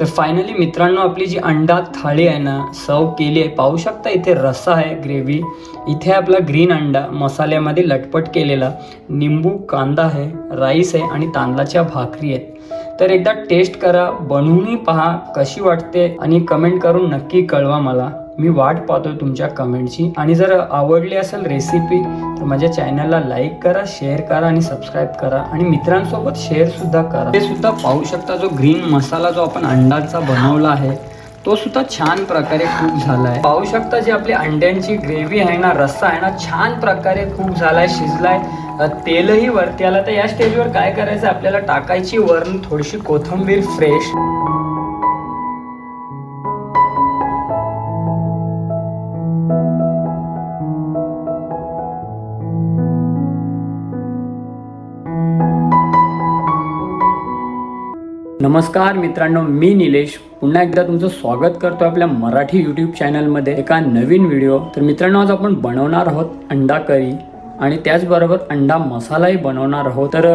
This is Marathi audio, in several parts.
तर फायनली मित्रांनो आपली जी अंडा थाळी आहे ना सर्व केली आहे. पाहू शकता इथे रस्सा आहे ग्रेव्ही इथे आपला ग्रीन अंडा मसाल्यामध्ये लटपट केलेला. निंबू कांदा आहे राईस आहे आणि तांदळाच्या भाकरी आहेत. तर एकदा टेस्ट करा बनवूनही पहा कशी वाटते आणि कमेंट करून नक्की कळवा मला. मी वाट पाहतोय तुमच्या कमेंटची आणि जर आवडली असेल रेसिपी तर माझ्या चॅनलला लाईक करा शेअर करा आणि सबस्क्राईब करा. आणि मित्रांसोबत शेअरसुद्धा करा. ते सुद्धा पाहू शकता जो ग्रीन मसाला जो आपण अंडाचा बनवला आहे तो सुद्धा छान प्रकारे कुक झाला आहे पाहू शकता जी आपली अंड्यांची ग्रेव्ही आहे ना रस्सा आहे ना छान प्रकारे कुक झालाय शिजलाय. तेलही वरती आलं. तर या स्टेजवर काय करायचं? आपल्याला टाकायची वरून थोडीशी कोथिंबीर फ्रेश नमस्कार मित्रांनो मी निलेश. पुन्हा एकदा तुमचं स्वागत करतो आपल्या मराठी यूट्यूब चॅनलमध्ये एका नवीन व्हिडिओ तर मित्रांनो आज आपण बनवणार आहोत अंडा करी. आणि त्याचबरोबर अंडा मसालाही बनवणार आहोत. तर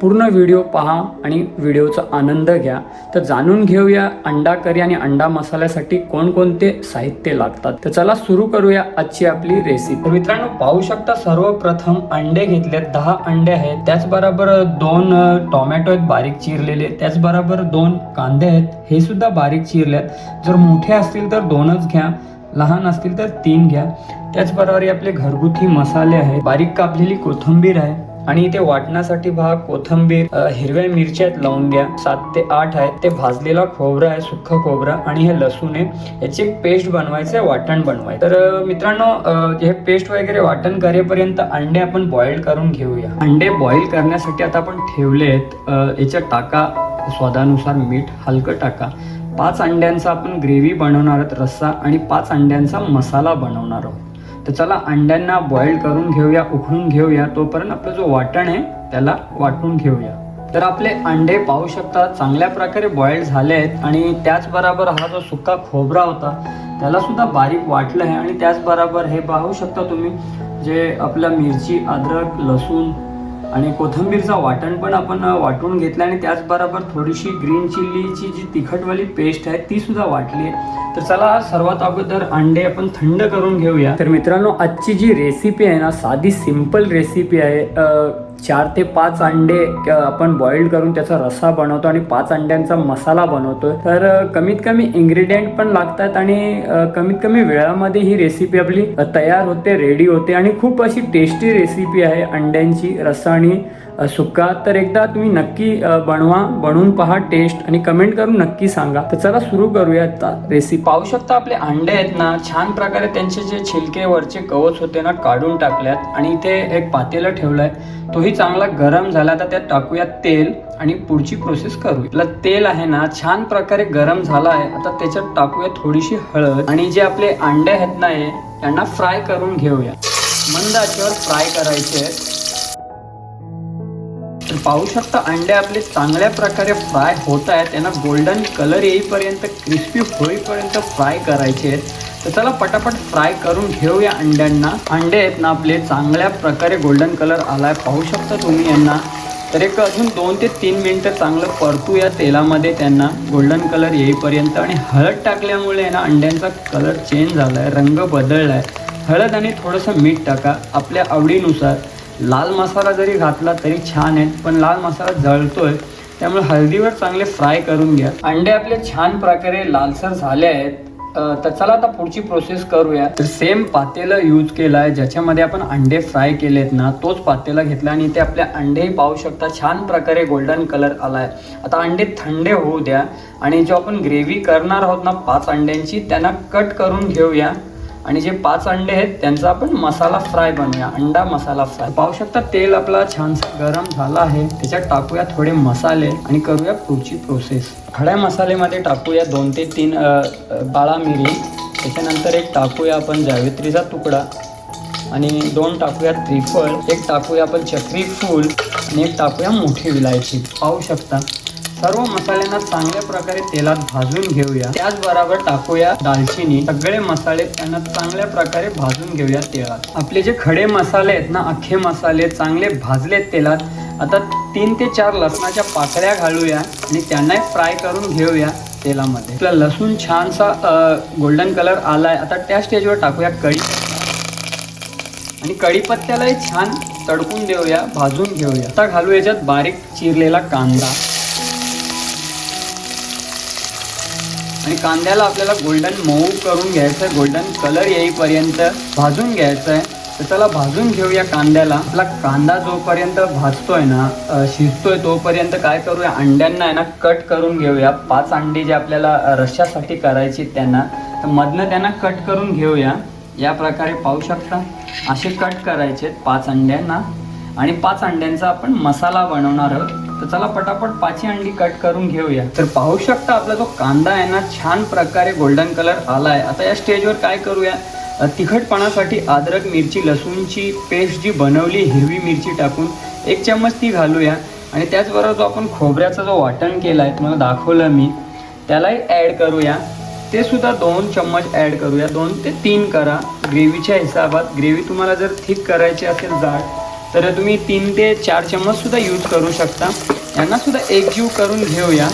पूर्ण व्हिडिओ पहा आणि व्हिडिओचा आनंद घ्या. तर जाणून घेऊया अंडा करी आणि अंडा मसाल्यासाठी कोणकोणते साहित्य लागतात. तर चला सुरू करूया आजची आपली रेसिपी तर मित्रांनो पाहू शकता सर्वप्रथम अंडे घेतलेत. दहा अंडे आहेत. त्याचबरोबर दोन टोमॅटो आहेत बारीक चिरलेले. त्याचबरोबर दोन कांदे आहेत. हे सुद्धा बारीक चिरले आहेत जर मोठे असतील तर दोनच घ्या. लहान असतील तर तीन घ्या. त्याचबरोबर आपले घरगुती मसाले आहेत. बारीक कापलेली कोथिंबीर आहे. आणि इथे वाटण्यासाठी भाग कोथंबीर हिरव्या मिरच्या आहेत लावून द्या सात ते आठ आहेत. ते भाजलेला खोबरं आहे सुक्क खोबरं. आणि हे लसूण आहे. याची एक पेस्ट बनवायचं आहे वाटण बनवायचं तर मित्रांनो हे पेस्ट वगैरे वाटण करेपर्यंत अंडे आपण बॉईल करून घेऊया. अंडे बॉईल करण्यासाठी आता आपण ठेवले आहेत याच्या टाका स्वादानुसार मीठ हलकं टाका. पाच अंड्यांचा आपण ग्रेव्ही बनवणार आहोत रस्सा आणि पाच अंड्यांचा मसाला बनवणार आहोत. तर चला अंड्यांना बॉईल करून घेऊया उकळून घेऊया. तोपर्यंत आपलं जो वाटण आहे त्याला वाटून घेऊया. तर आपले अंडे पाहू शकता चांगल्या प्रकारे बॉईल झाले आहेत आणि त्याचबरोबर हा जो सुका खोबरा होता त्याला सुद्धा बारीक वाटलं आहे. आणि त्याचबरोबर हे पाहू शकता तुम्ही जे आपलं मिरची अद्रक लसूण आणि कोथंबीरचा वाटण पण आपण वाटून घेतलं आणि त्याचबरोबर थोडीशी ग्रीन चिल्लीची जी तिखटवाली पेस्ट आहे ती सुद्धा वाटली आहे. तर चला सर्वात अगोदर अंडे आपण थंड करून घेऊया. तर मित्रांनो आजची जी रेसिपी आहे ना साधी सिंपल रेसिपी आहे. चार ते पाच अंडे आपण बॉईल करून त्याचा रस्सा बनवतो आणि पाच अंड्यांचा मसाला बनवतो. तर कमीत कमी इन्ग्रेडियंट पण लागतात आणि कमीत कमी वेळामध्ये ही रेसिपी आपली तयार होते रेडी होते आणि खूप अशी टेस्टी रेसिपी आहे अंड्यांची रस्सा आणि सुक्का. तर एकदा तुम्ही नक्की बनवा बनवून पहा टेस्ट आणि कमेंट करून नक्की सांगा. तर चला सुरू करूया आता रेसिपी पाहू शकता आपले अंडे आहेत ना छान प्रकारे त्यांचे जे छिलके वरचे कवच होते ना काढून टाकल्यात. आणि इथे एक पातेला ठेवलाय. तोही चांगला गरम झाला. तर त्यात टाकूया तेल आणि पुढची प्रोसेस करू आपलं तेल आहे ना छान प्रकारे गरम झाला आहे. आता त्याच्यात टाकूया थोडीशी हळद. आणि जे आपले अंडे आहेत ना हे त्यांना फ्राय करून घेऊया. मंद आचेवर फ्राय करायचे आहेत. तर पाहू शकता अंडे आपले चांगल्या प्रकारे फ्राय होत आहेत. त्यांना गोल्डन कलर येईपर्यंत क्रिस्पी होईपर्यंत फ्राय करायचे आहेत. तर चला पटापट फ्राय करून घेऊया अंड्यांना. अंडे आहेत ना आपले चांगल्या प्रकारे गोल्डन कलर आलाय. पाहू शकता तुम्ही यांना. तर एक अजून दोन ते तीन मिनटं चांगलं परतूया तेलामध्ये त्यांना. गोल्डन कलर येईपर्यंत आणि हळद टाकल्यामुळे ना अंड्यांचा कलर चेंज झाला आहे रंग बदलला आहे हळद आणि थोडंसं मीठ टाका. आपल्या आवडीनुसार. लाल मसाला जरी घातला तरी छान आहे पण लाल मसाला जळतोय त्यामुळे हळदीवर चांगले फ्राय करून घ्या. अंडे आपले छान प्रकारे लालसर झाले आहेत. तर चला आता पुढची प्रोसेस करूया. तर सेम पातेला यूज केला आहे ज्याच्यामध्ये आपण अंडे फ्राय केलेत ना तोच पातेला घेतला आणि ते आपले अंडेही पाहू शकता छान प्रकारे गोल्डन कलर आलाय. आता अंडे थंडे होऊ द्या आणि जो आपण ग्रेव्ही करणार आहोत ना पाच अंड्यांची त्यांना कट करून घेऊया. आणि जे पाच अंडे आहेत त्यांचा आपण मसाला फ्राय बनवूया. अंडा मसाला फ्राय. पाहू शकता तेल आपला छानसा गरम झाला आहे. त्याच्यात टाकूया थोडे मसाले आणि करूया पुढची प्रोसेस खड्या मसाल्यामध्ये टाकूया दोन ते तीन बाळा मिरी. त्याच्यानंतर एक टाकूया आपण जावित्रीचा तुकडा. आणि दोन टाकूया त्रिफळ. एक टाकूया आपण चक्री फूल. आणि एक टाकूया मोठी विलायची. पाहू शकता. सर्व मसाल्यांना चांगल्या प्रकारे तेलात भाजून घेऊया. त्याचबरोबर टाकूया दालचिनी. सगळे मसाले त्यांना चांगल्या प्रकारे भाजून घेऊया तेलात. आपले जे खडे मसाले आहेत ना अख्खे मसाले चांगले भाजलेत तेलात. आता तीन ते चार लसणाच्या पाकळ्या घालूया आणि त्यांनाही फ्राय करून घेऊया तेलामध्ये. आपला लसूण छानसा गोल्डन कलर आलाय. आता त्या स्टेजवर टाकूया कढी. आणि कढीपत्त्यालाही छान तडकून देऊया भाजून घेऊया. आता घालू याच्यात बारीक चिरलेला कांदा. आणि कांद्याला आपल्याला गोल्डन मऊ करून घ्यायचं आहे गोल्डन कलर येईपर्यंत भाजून घ्यायचं आहे तर त्याला भाजून घेऊया कांद्याला. आपला कांदा जोपर्यंत भाजतोय ना शिजतोय तोपर्यंत काय करूया? अंड्यांना आहे ना कट करून घेऊया. पाच अंडी जे आपल्याला रश्श्यासाठी करायची त्यांना तर मधनं त्यांना कट करून घेऊया. या प्रकारे पाहू शकता. असे कट करायचे पाच अंड्यांना. आणि पाच अंड्यांचा आपण मसाला बनवणार आहोत. तर चला पटापट पाची अंडी कट करून घेऊया. तर पाहू शकता आपला जो कांदा आहे ना छान प्रकारे गोल्डन कलर आला आहे आता या स्टेजवर काय करूया? तिखटपणासाठी अद्रक मिरची लसूणची पेस्ट जी बनवली हिरवी मिरची टाकून एक चम्मच ती घालूया. आणि त्याचबरोबर जो आपण खोबऱ्याचा जो वाटण केला आहे तुम्हाला दाखवलं मी त्यालाही ॲड करूया. ते सुद्धा दोन चम्मच ॲड करूया. दोन ते तीन करा. ग्रेव्हीच्या हिसाबात ग्रेव्ही तुम्हाला जर थिक करायची असेल जाड तर तुम्ही तीन ते चार चम्मच सुद्धा यूज करू शकता. यांना सुद्धा एकजीव करून घेऊया.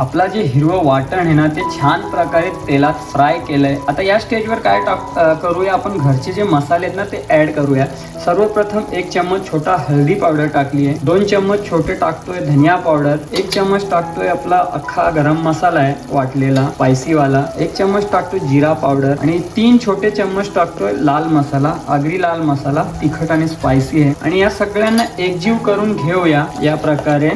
आपला जे हिरवं वाटण आहे ना ते छान प्रकारे तेलात फ्राय केलं आहे आता या स्टेजवर काय टाक करूया? आपण घरचे जे मसाले आहेत ना ते ॲड करूया. सर्वप्रथम एक चम्मच छोटा हळदी पावडर टाकली आहे. दोन चम्मच छोटे टाकतोय धनिया पावडर एक चम्मच टाकतोय आपला अख्खा गरम मसाला आहे वाटलेला स्पायसीवाला एक चम्मच टाकतोय जिरा पावडर आणि तीन छोटे चम्मच टाकतोय लाल मसाला आगरी लाल मसाला तिखट आणि स्पायसी आहे. आणि या सगळ्यांना एकजीव करून घेऊया या प्रकारे.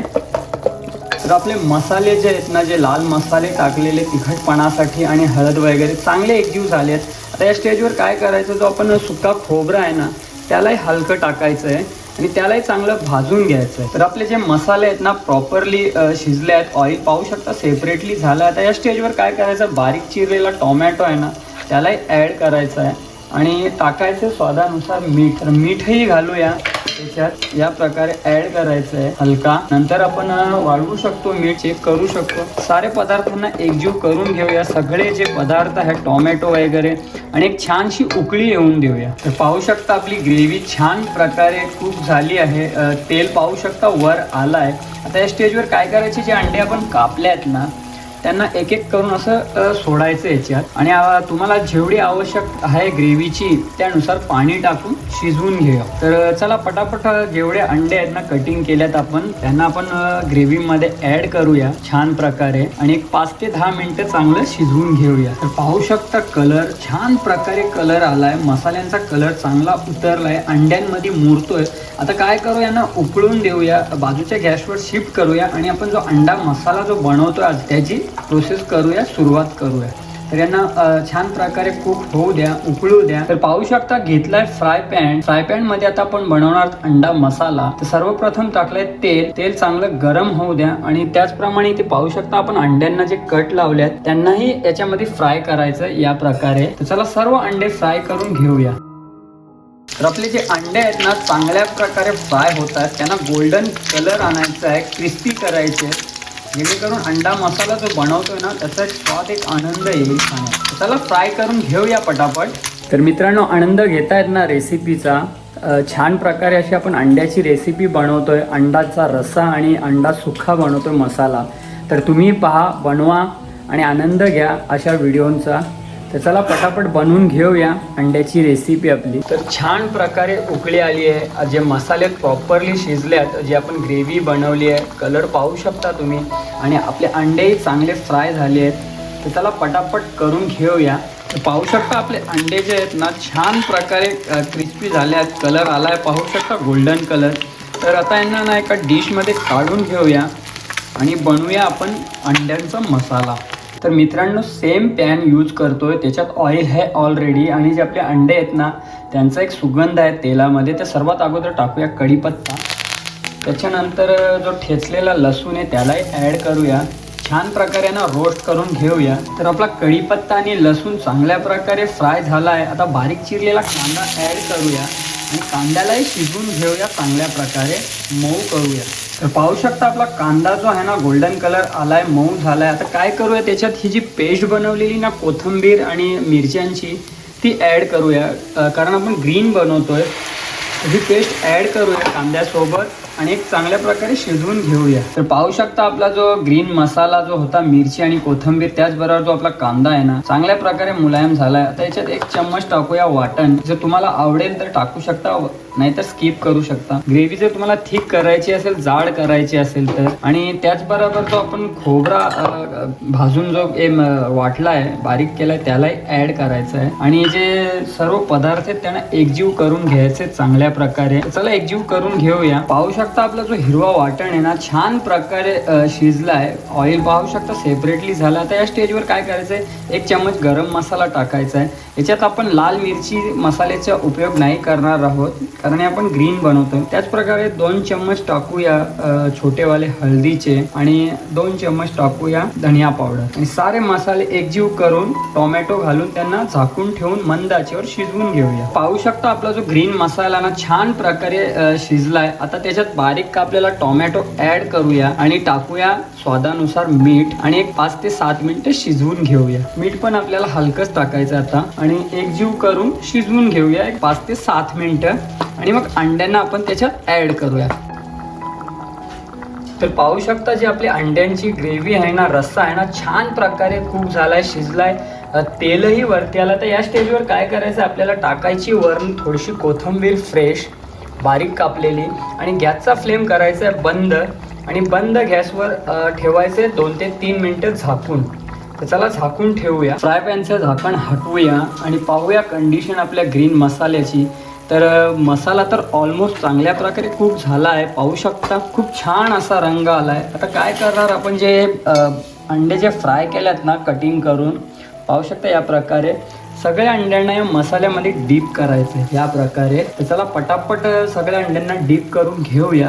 तर आपले मसाले जे आहेत ना जे लाल मसाले टाकलेले तिखटपणासाठी आणि हळद वगैरे चांगले एकजीव झाले आहेत. आता या स्टेजवर काय करायचं? जो आपण सुका खोबरा आहे ना त्यालाही हलकं टाकायचं आहे आणि त्यालाही चांगलं भाजून घ्यायचं आहे. तर आपले जे मसाले आहेत ना प्रॉपरली शिजले आहेत. ऑइल पाहू शकता सेपरेटली झालं आता या स्टेजवर काय करायचं? बारीक चिरलेला टोमॅटो आहे ना त्यालाही ॲड करायचं आहे. आणि टाकायचं स्वादानुसार मीठ. तर मीठही घालूया. त्याच्यात या प्रकारे ऍड करायचं आहे हलका. नंतर आपण वाढवू शकतो मीठ चेक करू शकतो. सारे पदार्थांना एकजीव करून घेऊया. सगळे जे पदार्थ आहेत टोमॅटो वगैरे आणि एक छानशी उकळी येऊन देऊया. तर पाहू शकता आपली ग्रेव्ही छान प्रकारे खूप झाली आहे. तेल पाहू शकता वर आलं आहे आता या स्टेजवर काय करायचे? जे अंडे आपण कापले आहेत ना त्यांना एक एक करून असं सोडायचं याच्यात. आणि तुम्हाला जेवढी आवश्यक आहे ग्रेव्हीची त्यानुसार पाणी टाकून शिजवून घेऊया. तर चला पटापट जेवढे अंडे आहेत ना कटिंग केल्यात आपण त्यांना आपण ग्रेव्हीमध्ये ॲड करूया छान प्रकारे. आणि एक पाच ते दहा मिनटं चांगलं शिजवून घेऊया. तर पाहू शकता कलर छान प्रकारे कलर आलाय. मसाल्यांचा कलर चांगला उतरलाय. अंड्यांमध्ये मुरतोय. आता काय करू यांना उकळून देऊया. बाजूच्या गॅसवर शिफ्ट करूया. आणि आपण जो अंडा मसाला जो बनवतोय आज त्याची प्रोसेस करूया सुरुवात करूया. तर यांना छान प्रकारे कुक होऊ द्या उकळू द्या. तर पाहू शकता घेतलाय फ्राय पॅन फ्राय पॅनमध्ये आता आपण बनवणार अंडा मसाला. तर सर्वप्रथम टाकलंय तेल. तेल चांगलं गरम होऊ द्या आणि त्याचप्रमाणे इथे पाहू शकता आपण अंड्यांना जे कट लावल्यात त्यांनाही याच्यामध्ये फ्राय करायचं या प्रकारे. तर चला सर्व अंडे फ्राय करून घेऊया. तर आपले जे अंडे आहेत ना चांगल्या प्रकारे फ्राय होत आहेत. त्यांना गोल्डन कलर आणायचा आहे क्रिस्पी करायचे जेणेकरून अंडा मसाला जो बनवतोय ना त्याचा एक स्वाद एक आनंद येईल खाण्यात. त्याला फ्राय करून घेऊया पटापट. तर मित्रांनो आनंद घेतायत ना रेसिपीचा छान प्रकारे अशी आपण अंड्याची रेसिपी बनवतोय. अंडाचा रस्सा आणि अंडा सुखा बनवतोय मसाला. तर तुम्ही पहा बनवा आणि आनंद घ्या अशा व्हिडिओंचा तर चला पटापट बनवून घेऊया अंड्याची रेसिपी आपली. तर छान प्रकारे उकळी आली आहे. जे मसाले प्रॉपरली शिजले आहेत जे आपण ग्रेव्ही बनवली आहे कलर पाहू शकता तुम्ही. आणि आपले अंडेही चांगले फ्राय झाले आहेत. तर चला पटापट करून घेऊया. पाहू शकता आपले अंडे जे आहेत ना छान प्रकारे क्रिस्पी झाले आहेत. कलर आला आहे पाहू शकता गोल्डन कलर तर आता यांना ना एका डिशमध्ये काढून घेऊया. आणि बनवूया आपण अंड्यांचा मसाला. तर मित्रांनो सेम पॅन यूज करतोय. त्याच्यात ऑइल आहे ऑलरेडी आणि जे आपले अंडे आहेत ना त्यांचा एक सुगंध आहे तेलामध्ये. ते सर्वात अगोदर टाकूया कढीपत्ता. त्याच्यानंतर जो ठेचलेला लसूण आहे त्यालाही ॲड करूया. छान प्रकारे ना रोस्ट करून घेऊया. तर आपला कढीपत्ता आणि लसूण चांगल्या प्रकारे फ्राय झाला आहे आता बारीक चिरलेला कांदा ॲड करूया. आणि कांद्यालाही शिजवून घेऊया चांगल्या प्रकारे. मऊ करूया. तर पाहू शकता आपला कांदा जो आहे ना गोल्डन कलर आलाय मऊ झालाय. आता काय करूया त्याच्यात ही जी पेस्ट बनवलेली ना कोथिंबीर आणि मिरच्यांची ती ॲड करूया. कारण आपण ग्रीन बनवतोय. ही पेस्ट ॲड करूया कांद्यासोबत. आणि एक चांगल्या प्रकारे शिजवून घेऊया. तर पाहू शकता आपला जो ग्रीन मसाला जो होता मिरची आणि कोथिंबीर त्याचबरोबर जो आपला कांदा आहे ना चांगल्या प्रकारे मुलायम झालाय त्याच्यात एक चम्मच टाकूया वाटण. जर तुम्हाला आवडेल तर टाकू शकता नाहीतर स्किप करू शकता. ग्रेव्ही जर तुम्हाला थिक करायची असेल जाड करायची असेल तर. आणि त्याचबरोबर जो आपण खोबरा भाजून जो ए, वाटला आहे बारीक केलाय त्यालाही ऍड करायचं आहे. आणि जे सर्व पदार्थ आहेत त्यांना एकजीव करून घ्यायचे चांगल्या प्रकारे. चला एकजीव करून घेऊया. पाहू शकता आपला जो हिरवा वाटण आहे ना छान प्रकारे शिजला शिजलाय. ऑइल पाहू शकता सेपरेटली झाला. आता या स्टेजवर काय करायचं आहे एक चम्मच गरम मसाला टाकायचा आहे याच्यात आपण लाल मिरची मसाल्याचा उपयोग नाही करणार आहोत कारण आपण ग्रीन बनवतो त्याच प्रकारे दोन चम्मच टाकूया छोटेवाले हळदीचे आणि दोन चम्मच टाकूया धनिया पावडर आणि सारे मसाले एकजीव करून टोमॅटो घालून त्यांना झाकून ठेवून मंद आचेवर शिजवून घेऊया. पाहू शकता आपला जो ग्रीन मसाला ना छान प्रकारे शिजलाय. आता त्याच्यात बारीक कापलेला टोमॅटो ऍड करूया आणि टाकूया स्वादानुसार मीठ आणि एक पाच ते सात मिनिटं शिजवून घेऊया. मीठ पण आपल्याला हलकंच टाकायचं आता. आणि एकजीव करून शिजवून घेऊया. एक पाच ते सात मिनिटं. आणि मग अंड्यांना आपण त्याच्यात ऍड करूया. तर पाहू शकता जी आपली अंड्यांची ग्रेव्ही आहे ना रस्सा आहे ना छान प्रकारे कुक झालाय शिजलाय. तेलही वरती आलं. तर या स्टेजवर काय करायचं? आपल्याला टाकायची वरून थोडीशी कोथिंबीर फ्रेश बारीक कापलेली आणि गॅसचा फ्लेम करायचा आहे बंद आणि बंद गॅसवर ठेवायचे दोन ते तीन मिनटं झाकून. तर चला झाकून ठेवूया. फ्राय पॅनचं झाकण हटवूया आणि पाहूया कंडिशन आपल्या ग्रीन मसाल्याची. तर मसाला तर ऑलमोस्ट चांगल्या प्रकारे खूप झाला आहे. पाहू शकता खूप छान असा रंग आला आहे आता काय करणार आपण जे अंडे जे फ्राय केल्यात ना कटिंग करून पाहू शकता या प्रकारे. सगळ्या अंड्यांना या मसाल्यामध्ये डीप करायचं आहे या प्रकारे. तर चला पटापट सगळ्या अंड्यांना डीप करून घेऊया.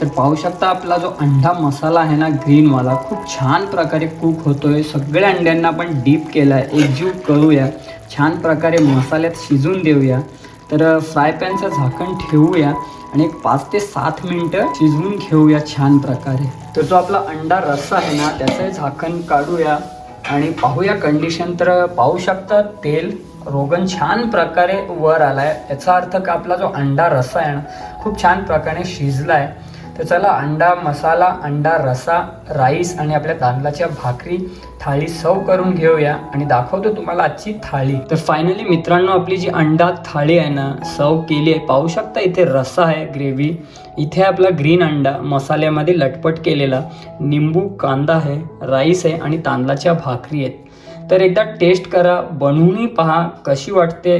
तर पाहू शकता आपला जो अंडा मसाला आहे ना ग्रीनवाला खूप छान प्रकारे कुक होतोय. सगळ्या अंड्यांना आपण डीप केला आहे एकजीव करूया. छान प्रकारे मसाल्यात शिजून देऊया. तर फ्राय पॅनचं झाकण ठेवूया आणि एक पाच ते सात मिनटं शिजवून घेऊया छान प्रकारे. तर जो आपला अंडा रस्सा आहे ना त्याचं झाकण काढूया. आणि पाहूया कंडिशन तर पाहू शकता तेल रोगन छान प्रकारे वर आला आहे याचा अर्थ का आपला जो अंडा रस्सा आहे ना खूप छान प्रकारे शिजला आहे तर चला अंडा मसाला अंडा रसा राईस आणि आपल्या तांदळाच्या भाकरी थाळी सर्व करून घेऊया आणि दाखवतो तुम्हाला आजची थाळी. तर फायनली मित्रांनो आपली जी अंडा थाळी आहे ना सर्व केली आहे. पाहू शकता इथे रसा आहे ग्रेव्ही इथे आपला ग्रीन अंडा मसाल्यामध्ये लटपट केलेला. निंबू कांदा आहे राईस आहे आणि तांदळाच्या भाकरी आहेत. तर एकदा टेस्ट करा बनवूनही पहा कशी वाटते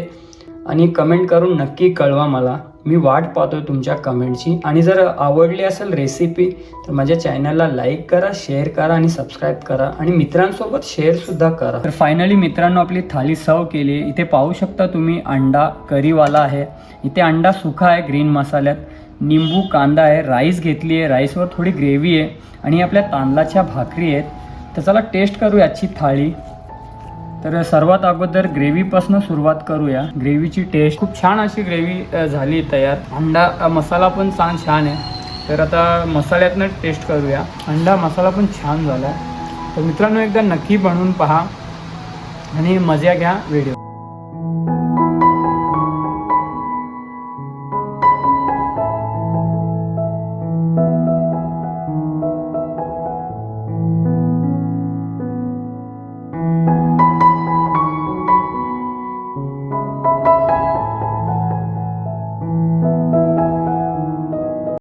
आणि कमेंट करून नक्की कळवा मला. मी वाट पाहतोय तुमच्या कमेंटची आणि जर आवडली असेल रेसिपी तर माझ्या चॅनलला लाईक करा शेअर करा आणि सबस्क्राईब करा. आणि मित्रांसोबत शेअरसुद्धा करा. तर फायनली मित्रांनो आपली थाली सर्व केली. इथे पाहू शकता तुम्ही अंडा करीवाला आहे. इथे अंडा सुखा आहे ग्रीन मसाल्यात. निंबू कांदा आहे. राईस घेतली आहे. राईसवर थोडी ग्रेव्ही आहे. आणि आपल्या तांदळाच्या भाकरी आहेत. तर चला टेस्ट करूया आजची थाळी. तर सर्वात अगोदर ग्रेव्हीपासून सुरुवात करूया. ग्रेव्हीची टेस्ट खूप छान अशी ग्रेव्ही झाली तयार. अंडा मसाला पण छान छान आहे. तर आता मसाल्यातनं टेस्ट करूया. अंडा मसाला पण छान झाला आहे तर मित्रांनो एकदा नक्की बनवून पहा आणि मजा घ्या व्हिडिओ